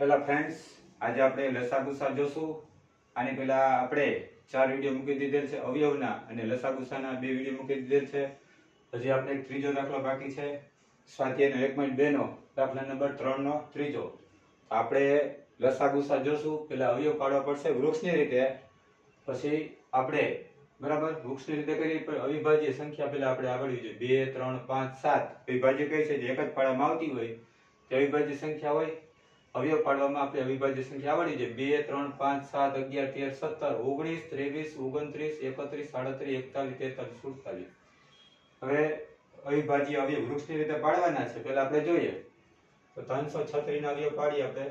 Hello friends આજે આપણે લસાગુસા જોશું. આની પહેલા આપણે ચાર વીડિયો મૂકી દીધેલ છે, અવયવના, અને લસાગુસાના બે વીડિયો મૂકી દીધેલ છે. હજી આપણે એક ત્રીજો દાખલો બાકી છે. સ્વાધ્યાયનો એક પોઈન્ટ બેનો, દાખલા નંબર ત્રણનો ત્રીજો. આપણે લસાગુસા જોશું પેલા અવયવ પાડવા પડશે વૃક્ષની રીતે. પછી આપણે, બરાબર, વૃક્ષની રીતે કરીએ, પણ અવિભાજ્ય સંખ્યા પેલા આપણે આવડવી જોઈએ. બે, ત્રણ, પાંચ, સાત. અવિભાજ્ય કઈ છે? જે એક જ પાડામાં આવતી હોય, તે અવિભાજ્ય સંખ્યા હોય. અવયવ પાડવામાં આપણે અવિભાજ્ય સંખ્યા આવડી છે. બે, ત્રણ, પાંચ, સાત, અગિયાર, તેર, સત્તર, ઓગણીસ, ત્રેવીસ, ઓગણત્રીસ, એકત્રીસ, સાડત્રીસ, એકતાલીસ, તેતાલીસ, સુડતાલીસ. હવે અવિભાજ્ય અવયવ વૃક્ષની રીતે પાડવાના છે. પેલા આપણે જોઈએ. તો ત્રણસો છત્રીસ ના અવયવ પાડીએ આપણે.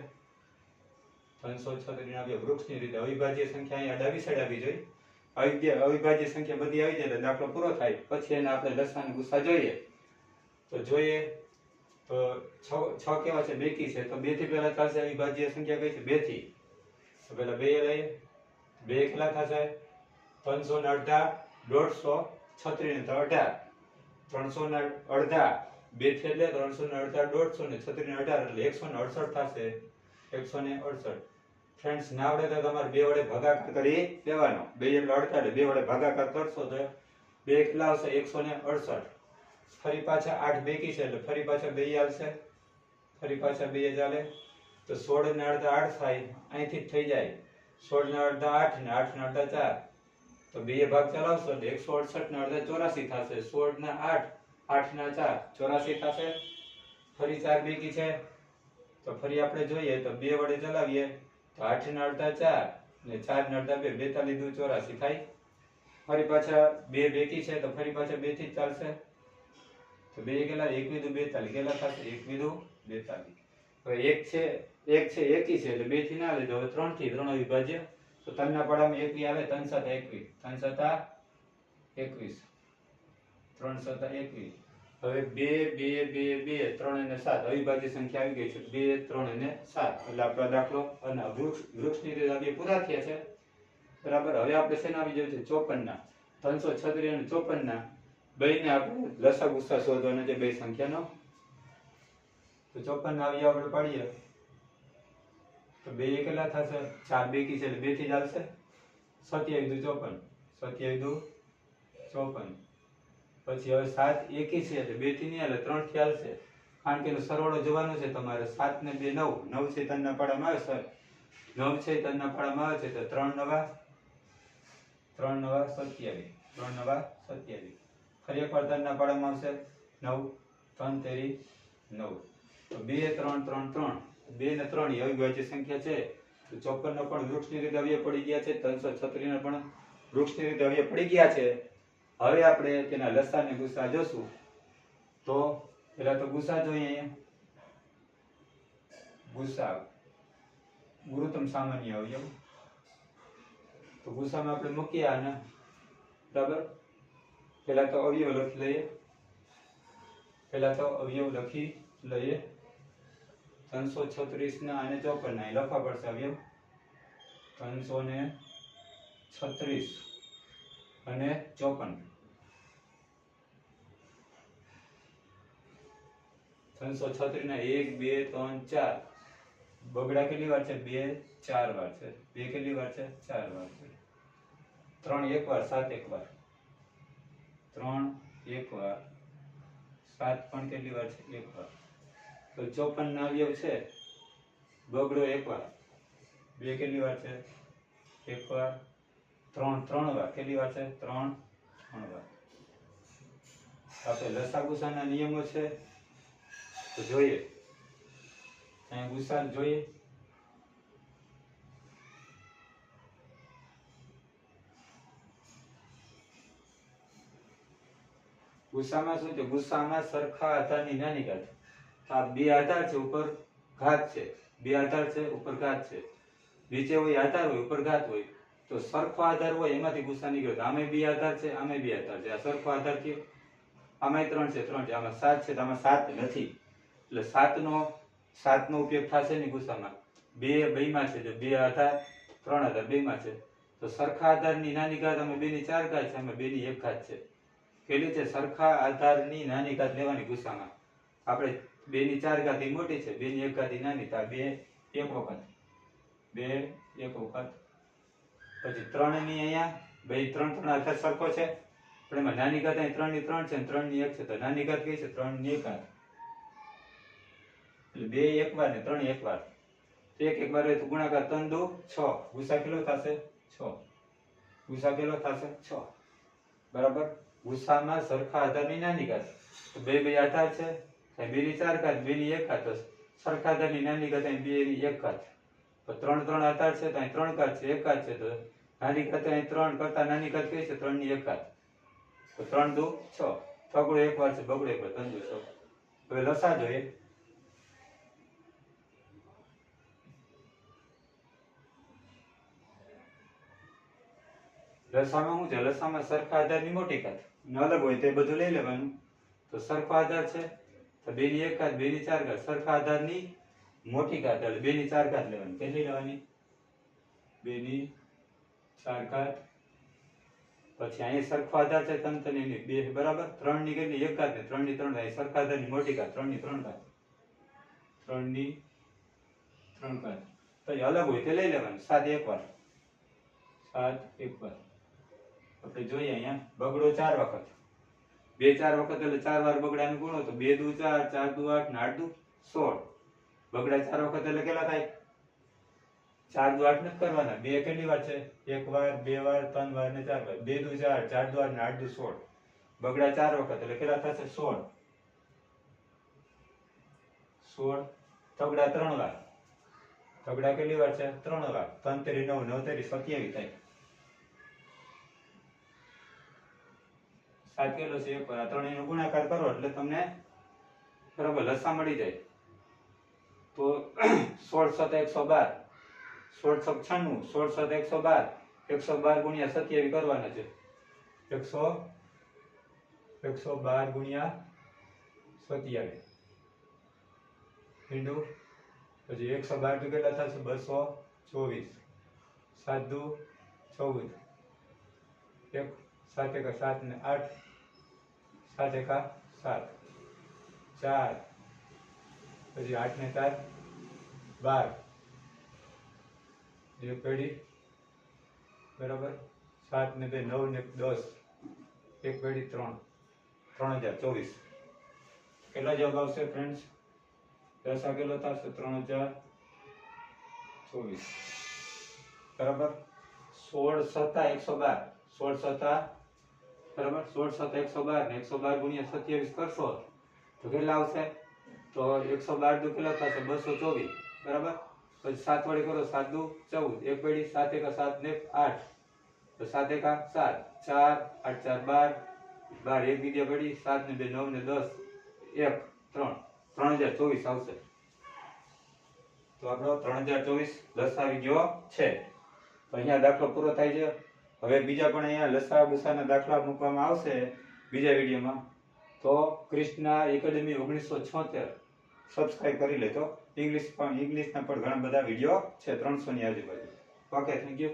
ત્રણસો છત્રીસ ના વૃક્ષની રીતે અવિભાજ્ય સંખ્યા અહીંયા ડાબી સાઈડ આવી જોઈએ અવિભાજ્ય સંખ્યા બધી આવી જાય દાખલો પૂરો થાય. પછી એને આપણે લસાન ગુસ્સા જોઈએ. તો જોઈએ તો છ છ કેવા છે બેકી છે. તો બેથી પહેલા ચાલશે અવિભાજ્ય સંખ્યા કઈ છે? બેથી તો પહેલા બે લઈએ. બે કેટલા થશે? ત્રણસો ને અડધા, દોઢસો છત્રીસ તો અઢાર. ત્રણસો ને અડધા, બેથી એટલે ત્રણસો ને અડધા, દોઢસો ને છત્રીસ ને અઢાર, એટલે એકસો ને અડસઠ થશે. એકસો ને અડસઠ. ફ્રેન્ડ્સ, ના આવડે તો તમારે બે વડે ભાગાકાર કરી દેવાનો બે એટલે અડધા બે વડે ભાગાકાર કરશો તો બે કેટલા આવશે? એકસો ને અડસઠ. ફરી પાછા આઠ બેકી છે એટલે ફરી પાછા બે આવશે ફરી પાછા બે ચાલે. તો સોળ ને અડધા આઠ થાય, અહીંથી જ થઈ જાય. સોળ ને અડધા આઠ ને આઠ ને અડધા ચાર. તો બે ભાગ ચલાવશો એટલે એકસો અડસઠ ને અડધા ચોરાસી થશે. સોળ ને આઠ આઠ ના ચાર, ચોરાસી થશે. ફરી ચાર બેકી છે. તો ફરી આપણે જોઈએ તો બે વડે ચલાવીએ. તો આઠ ને અડધા ચાર ને ચાર ને અડધા બે, બેતાલીસ દુ ચોરાસી થાય. ફરી પાછા બે બેકી છે તો ફરી પાછા બેથી ચાલશે. તો બે કેટલા એક વિધુ બેતાલીસ કેટલા થશે એક વિધુ બેતાલીસ હવે એક છે એક છે, એકી છે, એટલે બેથી ના લીધો. હવે ત્રણથી ત્રણ અવિભાજ્ય તો ત્રણના પડામાં એકવી આવે, ત્રણ સાતા એકવીસ ત્રણ સાતા એકવીસ. ત્રણ સાતા એકવીસ. હવે બે બે બે બે, ત્રણ અને સાત. અવિભાજ્ય સંખ્યા આવી ગઈ છે. બે, ત્રણ અને સાત. એટલે આપણો દાખલો અને વૃક્ષ, વૃક્ષની રીતે બે પૂરા થયા છે. બરાબર? હવે આપણે શેના આવી જાય છે? ચોપન ના ત્રણસો છત્રીસ અને ચોપન ના આપણે લસા ગુસ્સા શોધવાના છે, બે સંખ્યાનો. તો ચોપન આવી આપણે પાડીએ. તો બે એકલા થશે, ચાર બે કી છે એટલે બેથી ચાલશે સત્યાવીસ દુ ચોપન સત્યાવીસ દુ ચોપન. પછી હવે સાત એકી છે એટલે બેથી નહીં એટલે ત્રણથી હાલશે. કારણ કે એનો સરવાળો જવાનો છે તમારે સાત ને બે નવ. નવ છે ત્રણના પાડામાં આવે સર નવ છે ત્રણના પાડામાં આવે છે, તો ત્રણ નવા ત્રણ નવા સત્યાવીસ. ત્રણ નવા સત્યાવીસ. ફરી એકવાર ત્રણના પાડામાં આવશે. નવ, ત્રણ, તેરી, નવ. તો બે, ત્રણ ત્રણ ત્રણ. બે ને ત્રણ, એ અવિભાજ્ય સંખ્યા છે. તો ચોપન નો પણ વૃક્ષની રીતે અવયવ પડી ગયા છે. ત્રણસો છત્રીસ નો પણ વૃક્ષની રીતે અવયવ પડી ગયા છે. હવે આપણે તેના લસા ને ગુસા જોશું. તો પેલા તો ગુસા જોઈએ ગુસા ગુરુત્તમ સામાન્ય અવયવ. તો ગુસામાં આપણે મૂકીએ આને. બરાબર? પેલા તો અવયવ લખી લઈએ. પેલા તો અવયવ લખી લઈએ. ત્રણસો છત્રીસ ના અને ચોપન ના એ લખવા પડશે અવયવ. ત્રણસો ને છત્રીસ અને ચોપન. ત્રણસો છત્રીસ ના એક, બે, ત્રણ, ચાર. બગડા કેટલી વાર છે? બે, ચાર વાર છે. બે કેટલી વાર છે? ચાર વાર છે. ત્રણ એક વાર, સાત એક વાર. ત્રણ, એક વાર. સાત પણ કેટલી વાર છે? એક વાર. તો ચોપન અવયવ છે. બગડો એક વાર. બે કેટલી વાર છે? એક વાર. ત્રણ ત્રણ વાર. કેટલી વાર છે? ત્રણ ત્રણ વાર. આપણે લસાગુસાના નિયમો છે. તો જોઈએ. અહીંયા ગુસા જોઈએ. ગુસ્સામાં શું છે? ગુસ્સામાં સરખા આધારની નાની ઘાત આ બે આધાર છે, ઉપર ઘાત છે. બે આધાર છે, ઉપર ઘાત છે. નીચે હોય આધાર હોય, ઉપર ઘાત હોય. તો સરખો આધાર હોય એમાંથી ગુસ્સા નીકળ્યો આમે બે આધાર છે આમે બે આધાર છે. આ સરખો આધાર થયો આમાંય ત્રણ છે ત્રણ છે. આમાં સાત છે, તો આમાં સાત નથી. એટલે સાતનો સાતનો ઉપયોગ થશે નહીં ગુસ્સામાં. બે બેમાં છે, જો બે આધાર, ત્રણ આધાર બેમાં છે. તો સરખા આધારની નાની ઘાત અમે બેની ચાર ઘાત છે અમે બેની એક ઘાત છે. પેલી છે સરખા આધારની નાની ઘાત લેવાની ગુસ્સામાં. આપણે બેની ચાર ઘાત મોટી છે, બેની એક ઘાત નાની, તો બે એક વખત. બે, એક વખત. પછી ત્રણની અહીંયા, બે, ત્રણ ત્રણ આધાર સરખો છે. પણ એમાં નાની ઘાત અહીં ત્રણની ત્રણ છે ત્રણની એક છે, તો નાની ઘાત કઈ છે? ત્રણની એક ઘાત. એટલે બે એક વાર ને ત્રણ એક વાર. એક એક વાર તો ગુણાકાર ત્રણ દુ, છ. ગુસા કેટલો થશે? છ. ગુસા કેટલો થશે? છ. બરાબર? ગુસામાં સરખા આધારની નાની ઘાત. બે બે આધાર છે બેની ચાર ઘાત બે ની એક ઘાત. સરખા આધારની નાની ઘાત, અહીં બે ની એક ઘાત. ત્રણ ત્રણ આધાર છે, તો અહીં ત્રણ ઘાત છે, એક ઘાત છે. તો નાની ઘાત અહીં ત્રણ કરતા નાની ઘાત કઈ છે? ત્રણની એક ઘાત. તો ત્રણ દુ છ. છગડો એક વાર છે, બગડો વાર, ત્રણ દુ છ. હવે લસા જોઈએ. લસામાં શું છે? લસામાં સરખા આધારની મોટી ઘાત. અલગ હોય તે બધું લઈ લેવાનું. તો સરખો આધાર છે, તો બે ની એક ઘાત બે ની ચાર ઘાત સરખા આધારની મોટી ઘાત એટલે બે ની ચાર ઘાત લેવાની. કેટલી લેવાની? બે ની ચાર ઘાત પછી અહીંયા સરખો આધાર છે, તન તન એની બે, બરાબર? ત્રણની કેટલી? એક ઘાત ને ત્રણની ત્રણ ઘાત સરખા આધારની મોટી ઘાત ત્રણની ત્રણ ઘાત ત્રણની ત્રણ ઘાત પછી અલગ હોય તે લઈ લેવાનું. સાત એક વાર સાત એક વાર આપણે જોઈએ અહીંયા, બગડો ચાર વખત. બે ચાર વખત એટલે ચાર વાર બગડાનું ગુણો તો બે દુ ચાર ચાર દુ આઠ, ને આઠ દુ સોળ. બગડા ચાર વખત એટલે કેટલા થાય? ચાર દુ આઠ નથી કરવાના. બે કેટલી વાર છે? એક વાર, બે વાર, ત્રણ વાર ને ચાર વાર. બે દુ ચાર ચાર દુ આઠ ને આઠ દુ સોળ. બગડા ચાર વખત એટલે કેટલા થશે? સોળ. સોળ. તગડા ત્રણ વાર. તગડા કેટલી વાર છે? ત્રણ વાર. ત્રણ તેરી નવ નવ તેરી સત્યાવીસ થાય. સાત કેટલો છે એક આ ત્રણેયનો ગુણાકાર કરો એટલે તમને બરાબર લસા મળી જાય. તો સોળ સત એકસો બાર, સોળ સત છન્નું, સોળ સત એકસો બાર એકસો બાર ગુણ્યા સત્યાવી કરવાના છે. એકસો એકસો બાર ગુણ્યા સત્યાવી હિન્દુ પછી એકસો બાર તો કેટલા થશે બસો ચોવીસ. સાત દુ ચૌદ. એક સાત એકા સાત ને આઠ સાત એકા સાત ચાર પછી આઠ ને ચાર બાર એક પેઢી બરાબર સાત ને બે નવ ને દસ એક પેઢી ત્રણ ત્રણ હજાર ચોવીસ કેટલા જવાબ આવશે ફ્રેન્ડ્સ દસ આગેલો થશે ત્રણ હજાર ચોવીસ. બરાબર? સોળ સત્તા એકસો બાર, સોળ સત્તા બરાબર? સોળ સત્તા એકસો બાર ને એકસો બાર ગુણ્યા સત્યાવીસ કરશો તો કેટલા આવશે? તો એકસો બાર દુ કેટલા થશે? બસો ચોવીસ. બરાબર? પછી સાત વડે કરો સાત દુ ચૌદ. એક પેઢી સાત એકા સાત ને આઠ. તો સાત એકા સાત. ચાર, આઠ, ચાર, બાર. બાર, એક બીજા પડી સાત ને બે, નવ ને દસ. એક, ત્રણ. ત્રણ હજાર ચોવીસ આવશે. તો આપણો ત્રણ હજાર ચોવીસ દસ આવી ગયો છે. તો અહીંયા દાખલો પૂરો થાય છે. હવે બીજા પણ અહીંયા લસા ગુસાના દાખલા મૂકવામાં આવશે બીજા વિડીયોમાં. તો ક્રિષ્ના એકેડેમી ઓગણીસો છોતેર. સબસ્ક્રાઈબ કરી લેજો. ઇંગ્લિશ પણ ઇંગ્લિશના પણ ઘણા બધા વીડિયો છે ત્રણસોની આજુબાજુ. Okay thank you